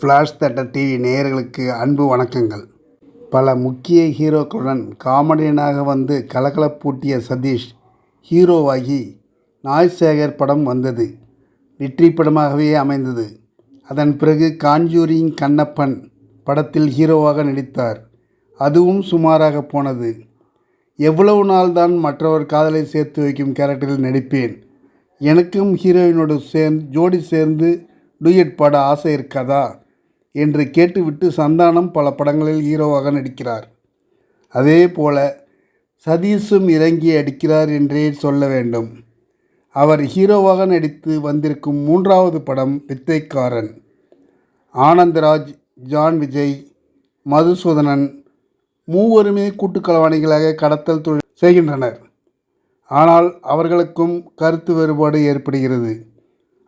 Flash theatre TV நேயர்களுக்கு அன்பு வணக்கங்கள். பல முக்கிய ஹீரோக்களுடன் காமெடியனாக வந்து கலகலப்பூட்டிய சதீஷ் ஹீரோவாகி நாய்சேகர் படம் வந்தது. வெற்றி படமாகவே அமைந்தது. அதன் பிறகு காஞ்சூரியின் கண்ணப்பன் படத்தில் ஹீரோவாக நடித்தார். அதுவும் சுமாராக போனது. எவ்வளவு நாள்தான் மற்றவர் காதலை சேர்த்து வைக்கும் கேரக்டரில் நடிப்பேன். எனக்கும் ஹீரோயினோடு சேர்ந்து ஜோடி சேர்ந்து டூயட் பாட ஆசை இருக்காதா? என்று கேட்டுவிட்டு சந்தானம் பல படங்களில் ஹீரோவாக நடிக்கிறார். அதே போல சதீஷும் இறங்கி அடிக்கிறார் என்றே சொல்ல வேண்டும். அவர் ஹீரோவாக நடித்து வந்திருக்கும் மூன்றாவது படம் வித்தைக்காரன். ஆனந்தராஜ் ஜான் விஜய் மதுசூதனன் மூவருமே கூட்டுக்கலவாணிகளாக கடத்தல் தொழில் செய்கின்றனர். ஆனால் அவர்களுக்கும் கருத்து வேறுபாடு ஏற்படுகிறது.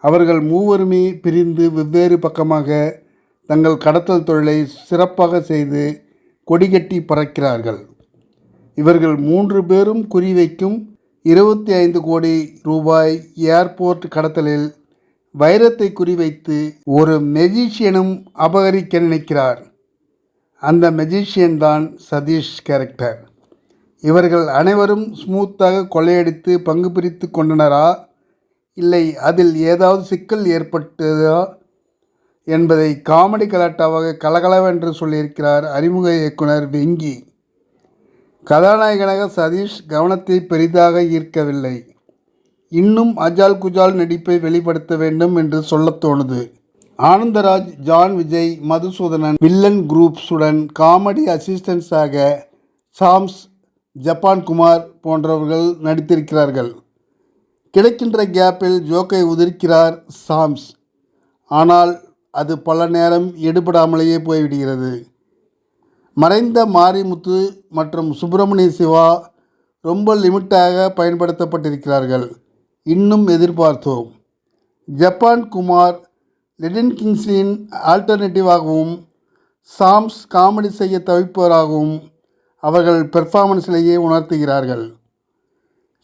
அவர்கள் மூவருமே பிரிந்து வெவ்வேறு பக்கமாக தங்கள் கடத்தல் தொழிலை சிறப்பாக செய்து கொடிகட்டி பறக்கிறார்கள். இவர்கள் மூன்று பேரும் குறிவைக்கும் இருபத்தி ஐந்து கோடி ரூபாய் ஏர்போர்ட் கடத்தலில் வைரத்தை குறிவைத்து ஒரு மெஜிஷியனும் அபகரிக்க நினைக்கிறார். அந்த மெஜிஷியன் தான் சதீஷ் கேரக்டர். இவர்கள் அனைவரும் ஸ்மூத்தாக கொள்ளையடித்து பங்கு பிரித்து கொண்டனரா? இல்லை அதில் ஏதாவது சிக்கல் ஏற்பட்டதா? என்பதை காமெடி கலாட்டாவாக கலகலவென்று சொல்லியிருக்கிறார் அறிமுக இயக்குனர் வெங்கி. கதாநாயகனாக சதீஷ் கவனத்தை பெரிதாக ஈர்க்கவில்லை. இன்னும் அஜால் குஜால் நடிப்பை வெளிப்படுத்த வேண்டும் என்று சொல்லத் தோணுது. ஆனந்தராஜ் ஜான் விஜய் மதுசூதனன் வில்லன் குரூப்ஸுடன் காமெடி அசிஸ்டன்ஸாக சாம்ஸ் ஜப்பான் குமார் போன்றவர்கள் நடித்திருக்கிறார்கள். கிடைக்கின்ற கேப்பில் ஜோக்கை உதிர்க்கிறார் சாம்ஸ். ஆனால் அது பல நேரம் எடுபடாமலேயே போய்விடுகிறது. மறைந்த மாரிமுத்து மற்றும் சுப்பிரமணிய சிவா ரொம்ப லிமிட்டாக பயன்படுத்தப்பட்டிருக்கிறார்கள். இன்னும் எதிர்பார்த்தோம். ஜப்பான் குமார் லெடின் கிங்ஸின் ஆல்டர்னேட்டிவாகவும் சாம்ஸ் காமெடி செய்ய தவிப்பவராகவும் அவர்கள் பெர்ஃபார்மன்ஸிலேயே உணர்த்துகிறார்கள்.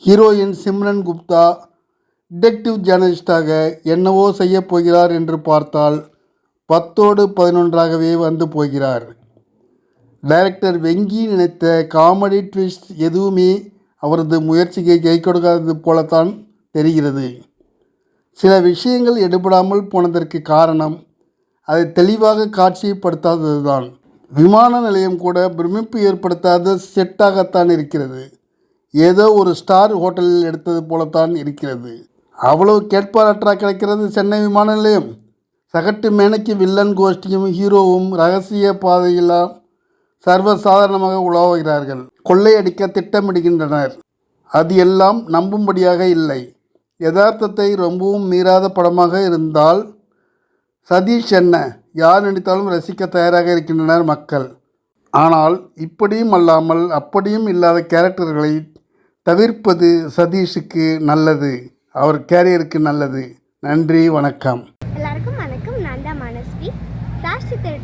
ஹீரோயின் சிம்ரன் குப்தா டிடெக்டிவ் ஜேர்னலிஸ்டாக என்னவோ செய்யப் போகிறார் என்று பார்த்தால் பத்தோடு பதினொன்றாகவே வந்து போகிறார். டைரக்டர் வெங்கி நினைத்த காமெடி ட்விஸ்ட் எதுவுமே அவரது முயற்சிக்கு கை கொடுக்காதது போலத்தான் தெரிகிறது. சில விஷயங்கள் எடுபடாமல் போனதற்கு காரணம் அதை தெளிவாக காட்சிப்படுத்தாததுதான். விமான நிலையம் கூட பிரமிப்பு ஏற்படுத்தாத செட்டாகத்தான் இருக்கிறது. ஏதோ ஒரு ஸ்டார் ஹோட்டலில் எடுத்தது போலத்தான் இருக்கிறது. அவ்வளவு கேட்பாரற்றா கிடைக்கிறது சென்னை விமான நிலையம். சகட்டு மேனைக்கு வில்லன் கோஷ்டியும் ஹீரோவும் ரகசிய பாதையெல்லாம் சர்வசாதாரணமாக உலாவுகிறார்கள். கொள்ளையடிக்க திட்டமிடுகின்றனர். அது எல்லாம் நம்பும்படியாக இல்லை. யதார்த்தத்தை ரொம்பவும் மீறாத படமாக இருந்தால் சதீஷ் என்ன? யார் நடித்தாலும் ரசிக்க தயாராக இருக்கின்றனர் மக்கள். ஆனால் இப்படியும் அல்லாமல் அப்படியும் இல்லாத கேரக்டர்களை தவிர்ப்பது சதீஷுக்கு நல்லது. அவர் கேரியருக்கு நல்லது. நன்றி வணக்கம் நான் தான் மனஸ்வி ஃப்ளாஷ் சித்தர்